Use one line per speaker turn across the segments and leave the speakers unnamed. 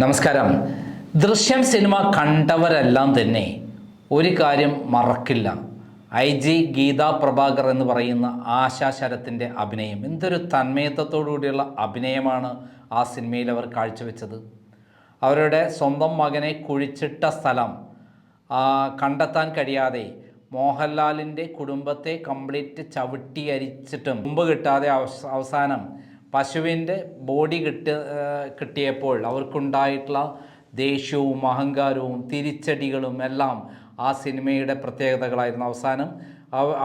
നമസ്കാരം. ദൃശ്യം സിനിമ കണ്ടവരെല്ലാം തന്നെ ഒരു കാര്യം മറക്കില്ല. ഐ ജി ഗീതാ പ്രഭാകർ എന്ന് പറയുന്ന ആശാ ശരത്തിന്റെ അഭിനയം. എന്തൊരു തന്മയത്വത്തോടു കൂടിയുള്ള അഭിനയമാണ് ആ സിനിമയിൽ അവർ കാഴ്ചവെച്ചത്. അവരുടെ സ്വന്തം മകനെ കുഴിച്ചിട്ട സ്ഥലം കണ്ടെത്താൻ കഴിയാതെ മോഹൻലാലിന്റെ കുടുംബത്തെ കംപ്ലീറ്റ് ചവിട്ടി അരിച്ചിട്ടും മുമ്പ് കിട്ടാതെ അവസാനം പശുവിന്റെ ബോഡി കിട്ട കിട്ടിയപ്പോൾ അവർക്കുണ്ടായിട്ടുള്ള ദേഷ്യവും അഹങ്കാരവും തിരിച്ചടികളും എല്ലാം ആ സിനിമയുടെ പ്രത്യേകതകളായിരുന്നു. അവസാനം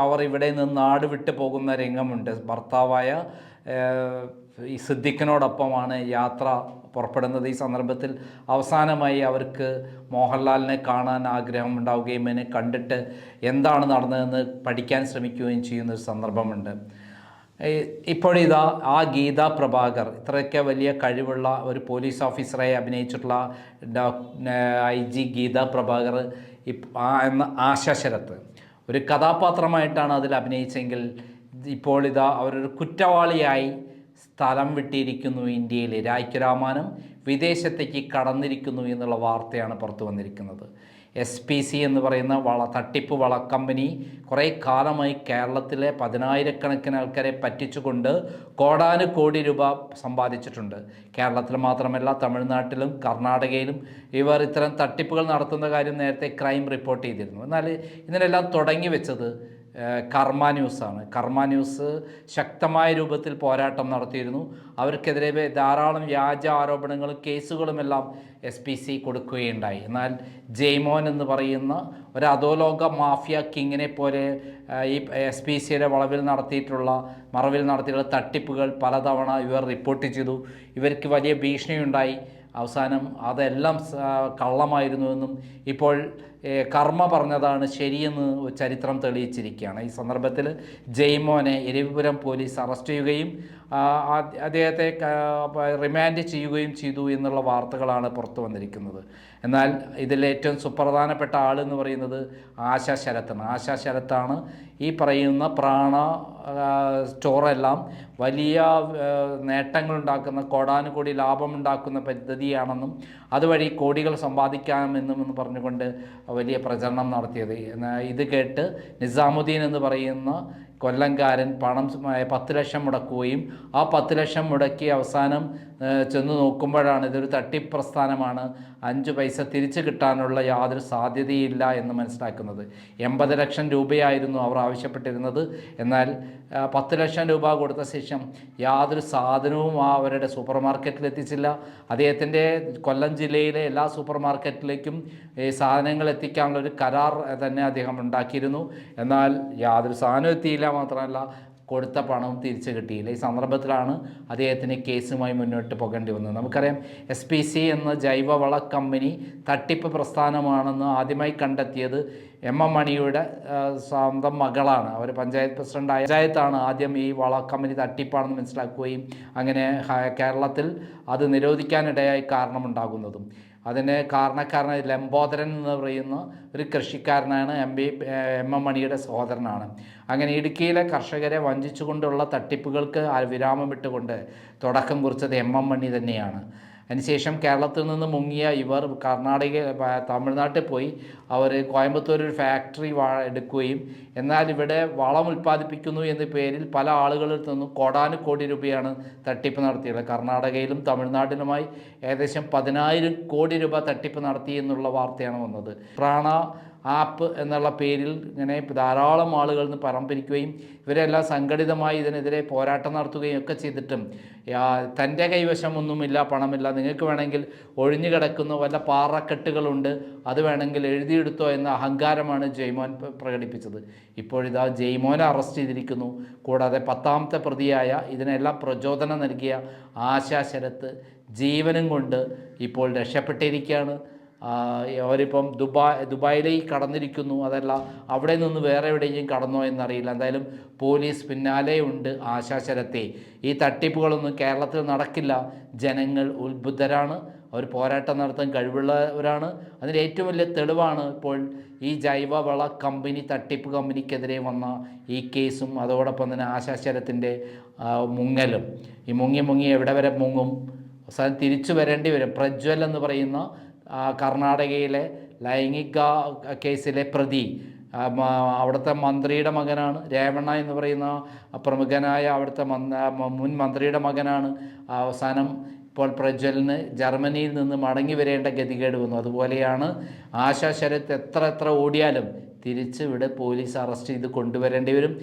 അവർ ഇവിടെ നിന്ന് നാട് വിട്ടു പോകുന്ന രംഗമുണ്ട്. ഭർത്താവായ ഈ സിദ്ദിഖിനോടൊപ്പമാണ് യാത്ര പുറപ്പെടുന്നത്. ഈ സന്ദർഭത്തിൽ അവസാനമായി അവർക്ക് മോഹൻലാലിനെ കാണാൻ ആഗ്രഹം ഉണ്ടാവുകയും അതിനെ കണ്ടിട്ട് എന്താണ് നടന്നതെന്ന് പഠിക്കാൻ ശ്രമിക്കുകയും ചെയ്യുന്നൊരു സന്ദർഭമുണ്ട്. ഇപ്പോഴിതാ ആ ഗീത പ്രഭാകർ ഇത്രയൊക്കെ വലിയ കഴിവുള്ള ഒരു പോലീസ് ഓഫീസറായി അഭിനയിച്ചിട്ടുള്ള ഐ ജി ഗീത പ്രഭാകർ എന്ന ആശാശരത്ത്. ഒരു കഥാപാത്രമായിട്ടാണ് അതിൽ അഭിനയിച്ചെങ്കിൽ ഇപ്പോൾ ഇതാ അവരൊരു കുറ്റവാളിയായി സ്ഥലം വിട്ടിരിക്കുന്നു ഇന്ത്യയിൽ രാജ്യരാമാനം വിദേശത്തേക്ക് കടന്നിരിക്കുന്നു എന്നുള്ള വാർത്തയാണ് പുറത്തു വന്നിരിക്കുന്നത്. എസ് പി സി എന്ന് പറയുന്ന വള തട്ടിപ്പ് വള കമ്പനി കുറേ കാലമായി കേരളത്തിലെ പതിനായിരക്കണക്കിന് ആൾക്കാരെ പറ്റിച്ചുകൊണ്ട് കോടാനു കോടി രൂപ സമ്പാദിച്ചിട്ടുണ്ട്. കേരളത്തിൽ മാത്രമല്ല തമിഴ്നാട്ടിലും കർണാടകയിലും ഇവർ ഇത്തരം തട്ടിപ്പുകൾ നടത്തുന്ന കാര്യം നേരത്തെ ക്രൈം റിപ്പോർട്ട് ചെയ്തിരുന്നു. എന്നാൽ ഇതിനെല്ലാം തുടങ്ങി വെച്ചത് കർമ്മ ന്യൂസാണ്. കർമ്മ ന്യൂസ് ശക്തമായ രൂപത്തിൽ പോരാട്ടം നടത്തിയിരുന്നു. അവർക്കെതിരെ ധാരാളം വ്യാജ ആരോപണങ്ങളും കേസുകളുമെല്ലാം എസ് പി സി കൊടുക്കുകയുണ്ടായി. എന്നാൽ ജെയ്മോൻ എന്ന് പറയുന്ന ഒരു അധോലോക മാഫിയ കിങ്ങിനെ പോലെ ഈ എസ് പി സിയുടെ വളവിൽ നടത്തിയിട്ടുള്ള മറവിൽ നടത്തിയിട്ടുള്ള തട്ടിപ്പുകൾ പലതവണ ഇവർ റിപ്പോർട്ട് ചെയ്തു. ഇവർക്ക് വലിയ ഭീഷണിയുണ്ടായി. അവസാനം അതെല്ലാം കള്ളമായിരുന്നുവെന്നും ഇപ്പോൾ കർമ്മ പറഞ്ഞതാണ് ശരിയെന്ന് ചരിത്രം തെളിയിച്ചിരിക്കുകയാണ്. ഈ സന്ദർഭത്തിൽ ജയ്മോനെ എരവിപുരം പോലീസ് അറസ്റ്റ് ചെയ്യുകയും അദ്ദേഹത്തെ റിമാൻഡ് ചെയ്യുകയും ചെയ്തു എന്നുള്ള വാർത്തകളാണ് പുറത്തു വന്നിരിക്കുന്നത്. എന്നാൽ ഇതിലേറ്റവും സുപ്രധാനപ്പെട്ട ആളെന്ന് പറയുന്നത് ആശാ ശരത്താണ് ആശാ ശരത്താണ് ഈ പറയുന്ന പ്രാണ സ്റ്റോറെല്ലാം വലിയ നേട്ടങ്ങൾ നേട്ടങ്ങളുണ്ടാക്കുന്ന കോടാനുകോടി ലാഭമുണ്ടാക്കുന്ന പദ്ധതിയാണെന്നും അതുവഴി കോടികൾ സമ്പാദിക്കാമെന്നും എന്ന് പറഞ്ഞുകൊണ്ട് വലിയ പ്രചരണം നടത്തിയത്. ഇത് കേട്ട് നിസാമുദ്ദീൻ എന്ന് പറയുന്ന കൊല്ലംകാരൻ പണം പത്ത് ലക്ഷം മുടക്കുകയും ആ പത്ത് ലക്ഷം മുടക്കി അവസാനം ചെന്ന് നോക്കുമ്പോഴാണ് ഇതൊരു തട്ടിപ്രസ്ഥാനമാണ്. അഞ്ച് പൈസ തിരിച്ചു കിട്ടാനുള്ള യാതൊരു സാധ്യതയില്ല എന്ന് മനസ്സിലാക്കുന്നത്. എൺപത് ലക്ഷം രൂപയായിരുന്നു അവർ ആവശ്യപ്പെട്ടിരുന്നത്. എന്നാൽ പത്ത് ലക്ഷം രൂപ കൊടുത്ത ശേഷം യാതൊരു സാധനവും അവരുടെ സൂപ്പർ മാർക്കറ്റിൽ എത്തിച്ചില്ല. അദ്ദേഹത്തിന്റെ കൊല്ലം ജില്ലയിലെ എല്ലാ സൂപ്പർ മാർക്കറ്റിലേക്കും ഈ സാധനങ്ങൾ എത്തിക്കാനുള്ള ഒരു കരാർ തന്നെ അദ്ദേഹം ഉണ്ടാക്കിയിരുന്നു. എന്നാൽ യാതൊരു സാധനവും എത്തിയില്ല മാത്രമല്ല കൊടുത്ത പണവും തിരിച്ചു കിട്ടിയില്ല. ഈ സന്ദർഭത്തിലാണ് അദ്ദേഹത്തിന് കേസുമായി മുന്നോട്ട് പോകേണ്ടി വന്നത്. നമുക്കറിയാം എസ് പി സി എന്ന ജൈവവള കമ്പനി തട്ടിപ്പ് പ്രസ്ഥാനമാണെന്ന് ആദ്യമായി കണ്ടെത്തിയത് എം എം മണിയുടെ സ്വന്തം മകളാണ്. അവർ പഞ്ചായത്ത് പ്രസിഡന്റായ പഞ്ചായത്താണ് ആദ്യം ഈ വള കമ്പനി തട്ടിപ്പാണെന്ന് മനസ്സിലാക്കുകയും അങ്ങനെ കേരളത്തിൽ അത് നിരോധിക്കാനിടയായി കാരണമുണ്ടാകുന്നതും. അതിന് കാരണക്കാരനായ ലംബോദരൻ എന്ന് പറയുന്ന ഒരു കൃഷിക്കാരനാണ് എം ബി എം എം മണിയുടെ സഹോദരനാണ്. അങ്ങനെ ഇടുക്കിയിലെ കർഷകരെ വഞ്ചിച്ചുകൊണ്ടുള്ള തട്ടിപ്പുകൾക്ക് വിരാമം ഇട്ടുകൊണ്ട് തുടക്കം കുറിച്ചത് എം എം മണി തന്നെയാണ്. അതിനുശേഷം കേരളത്തിൽ നിന്ന് മുങ്ങിയ ഇവർ കർണാടക തമിഴ്നാട്ടിൽ പോയി അവർ കോയമ്പത്തൂർ ഒരു ഫാക്ടറി എടുക്കുകയും എന്നാൽ ഇവിടെ വളം ഉൽപ്പാദിപ്പിക്കുന്നു എന്ന പേരിൽ പല ആളുകളിൽ നിന്നും കോടാനുകോടി രൂപയാണ് തട്ടിപ്പ് നടത്തിയത് കർണാടകയിലും തമിഴ്നാട്ടിലുമായി ഏകദേശം പതിനായിരം കോടി രൂപ തട്ടിപ്പ് നടത്തി എന്നുള്ള വാർത്തയാണ് വന്നത്. പ്രാണ ആപ്പ് എന്നുള്ള പേരിൽ ഇങ്ങനെ ധാരാളം ആളുകൾ നിന്ന് പറമ്പിരിക്കുകയും ഇവരെല്ലാം സംഘടിതമായി ഇതിനെതിരെ പോരാട്ടം നടത്തുകയും ഒക്കെ ചെയ്തിട്ടും. തന്റെ കൈവശമൊന്നുമില്ല പണമില്ല. നിങ്ങൾക്ക് വേണമെങ്കിൽ ഒഴിഞ്ഞു കിടക്കുന്ന വല്ല പാറക്കെട്ടുകളുണ്ട് അത് വേണമെങ്കിൽ എഴുതിയെടുത്തോ എന്ന അഹങ്കാരമാണ് ജയ്മോൻ പ്രകടിപ്പിച്ചത്. ഇപ്പോഴിതാ ജയ്മോനെ അറസ്റ്റ് ചെയ്തിരിക്കുന്നു. കൂടാതെ പത്താമത്തെ പ്രതിയായ ഇതിനെല്ലാം പ്രചോദനം നൽകിയ ആശാ ശരത്ത് ജീവനും കൊണ്ട് ഇപ്പോൾ രക്ഷപ്പെട്ടിരിക്കുകയാണ്. അവരിപ്പം ദുബായ് ദുബായിലേക്ക് കടന്നിരിക്കുന്നു. അതല്ല അവിടെ നിന്ന് വേറെ എവിടെയെങ്കിലും കടന്നോ എന്നറിയില്ല. എന്തായാലും പോലീസ് പിന്നാലെ ഉണ്ട് ആശാശരത്തെ. ഈ തട്ടിപ്പുകളൊന്നും കേരളത്തിൽ നടക്കില്ല. ജനങ്ങൾ ഉത്ബുദ്ധരാണ്. അവർ പോരാട്ടം നടത്താൻ കഴിവുള്ളവരാണ്. അതിന്റെ ഏറ്റവും വലിയ തെളിവാണ് ഇപ്പോൾ ഈ ജൈവവള കമ്പനി തട്ടിപ്പ് കമ്പനിക്കെതിരെ വന്ന ഈ കേസും അതോടൊപ്പം തന്നെ ആശാശരത്തിന്റെ മുങ്ങലും. ഈ മുങ്ങി മുങ്ങി എവിടെ വരെ മുങ്ങും? അവസാനം തിരിച്ചു വരേണ്ടി വരും. പ്രജ്വൽ എന്ന് പറയുന്ന കർണാടകയിലെ ലൈംഗിക കേസിലെ പ്രതി അവിടുത്തെ മന്ത്രിയുടെ മകനാണ്. രേവണ്ണ എന്ന് പറയുന്ന പ്രമുഖനായ അവിടുത്തെ മുൻ മന്ത്രിയുടെ മകനാണ്. അവസാനം ഇപ്പോൾ പ്രജ്വലിന് ജർമ്മനിയിൽ നിന്ന് മടങ്ങി വരേണ്ട ഗതികേട് വന്നു. അതുപോലെയാണ് ആശാ ശരത്ത് എത്ര എത്ര ഓടിയാലും തിരിച്ച് ഇവിടെ പോലീസ് അറസ്റ്റ് ചെയ്ത് കൊണ്ടുവരേണ്ടി വരും.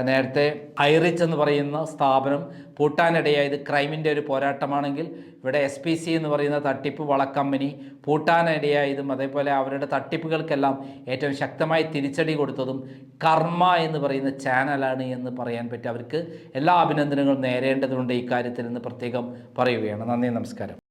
നേരത്തെ ഐറിച്ച് എന്ന് പറയുന്ന സ്ഥാപനം പൂട്ടാനിടയായത് ക്രൈമിന്റെ ഒരു പോരാട്ടമാണെങ്കിൽ ഇവിടെ എസ് പി സി എന്ന് പറയുന്ന തട്ടിപ്പ് വളക്കമ്പനി പൂട്ടാനിടയായതും അതേപോലെ അവരുടെ തട്ടിപ്പുകൾക്കെല്ലാം ഏറ്റവും ശക്തമായി തിരിച്ചടി കൊടുത്തതും കർമ്മ എന്ന് പറയുന്ന ചാനലാണ് എന്ന് പറയാൻ പറ്റും. അവർക്ക് എല്ലാ അഭിനന്ദനങ്ങളും നേരേണ്ടതുണ്ട് ഇക്കാര്യത്തിൽ നിന്ന് പ്രത്യേകം പറയുകയാണ്. നന്ദി നമസ്കാരം.